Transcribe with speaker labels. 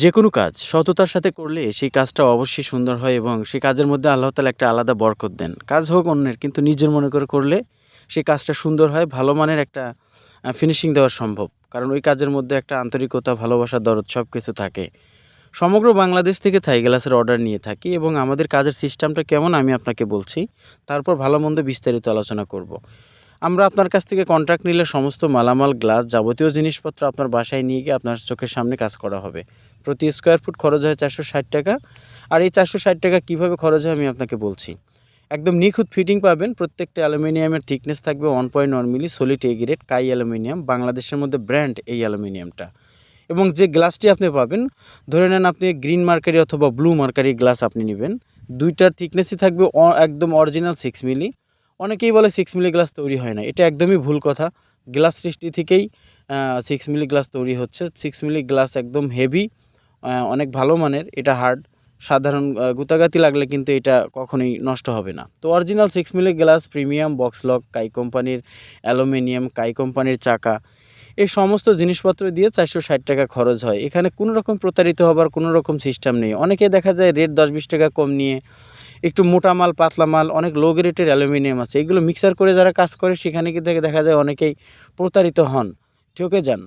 Speaker 1: যে কোনো কাজ, সততার সাথে করলে সেই কাজটা অবশ্যই সুন্দর হয় এবং সেই কাজের মধ্যে আল্লাহ তালা একটা আলাদা বরকত দেন। কাজ হোক অন্যের, কিন্তু নিজের মনে করে করলে সেই কাজটা সুন্দর হয়, ভালো মানের একটা ফিনিশিং দেওয়া সম্ভব। কারণ ওই কাজের মধ্যে একটা আন্তরিকতা, ভালোবাসা, দরদ সব কিছু থাকে। সমগ্র বাংলাদেশ থেকে থাই গ্লাসের অর্ডার নিয়ে থাকি এবং আমাদের কাজের সিস্টেমটা কেমন আমি আপনাকে বলছি, তারপর ভালো মন্দ বিস্তারিত আলোচনা করব। আমরা আপনার কাছ থেকে কন্ট্রাক্ট নিলে সমস্ত মালামাল গ্লাস যাবতীয় জিনিসপত্র আপনার বাসায় নিয়ে গিয়ে আপনার চোখের সামনে কাজ করা হবে। প্রতি স্কোয়ার ফুট খরচ হয় চারশো ষাট টাকা। আর এই চারশো ষাট টাকা কীভাবে খরচ হয় আমি আপনাকে বলছি। একদম নিখুঁত ফিটিং পাবেন। প্রত্যেকটা অ্যালুমিনিয়ামের থিকনেস থাকবে one point one milli solid A grade chi aluminium. বাংলাদেশের মধ্যে ব্র্যান্ড এই অ্যালুমিনিয়ামটা। এবং যে গ্লাসটি আপনি পাবেন, ধরে নেন আপনি গ্রিন মার্কারি অথবা ব্লু মার্কারি গ্লাস আপনি নেবেন। দুইটার থিকনেসই থাকবে একদম অরিজিনাল সিক্স মিলি অনেকেই বলে সিক্স মিলি গ্লাস তৈরি হয় না। এটা একদমই ভুল কথা। গ্লাস সৃষ্টি থেকেই সিক্স মিলি গ্লাস তৈরি হচ্ছে। সিক্স মিলি গ্লাস একদম হেভি অনেক ভালো মানের। এটা হার্ড সাধারণ গুতাগাতি লাগলে কিন্তু এটা কখনোই নষ্ট হবে না। তো original six milli glass premium box lock কাই কোম্পানির অ্যালুমিনিয়াম কাই কোম্পানির চাকা, এই সমস্ত জিনিসপত্র দিয়ে চারশো ষাট টাকা খরচ হয়। এখানে কোনো রকম প্রতারিত হবার কোনো রকম সিস্টেম নেই। অনেকে দেখা যায় রেট দশ বিশ টাকা কম নিয়ে একটু মোটা মাল, পাতলা মাল, অনেক লো গ্রেডের অ্যালুমিনিয়াম আছে। এগুলো মিক্সার করে যারা কাজ করে, সেখানে কিন্তু দেখা যায় অনেকেই প্রতারিত হন। ঠকে যান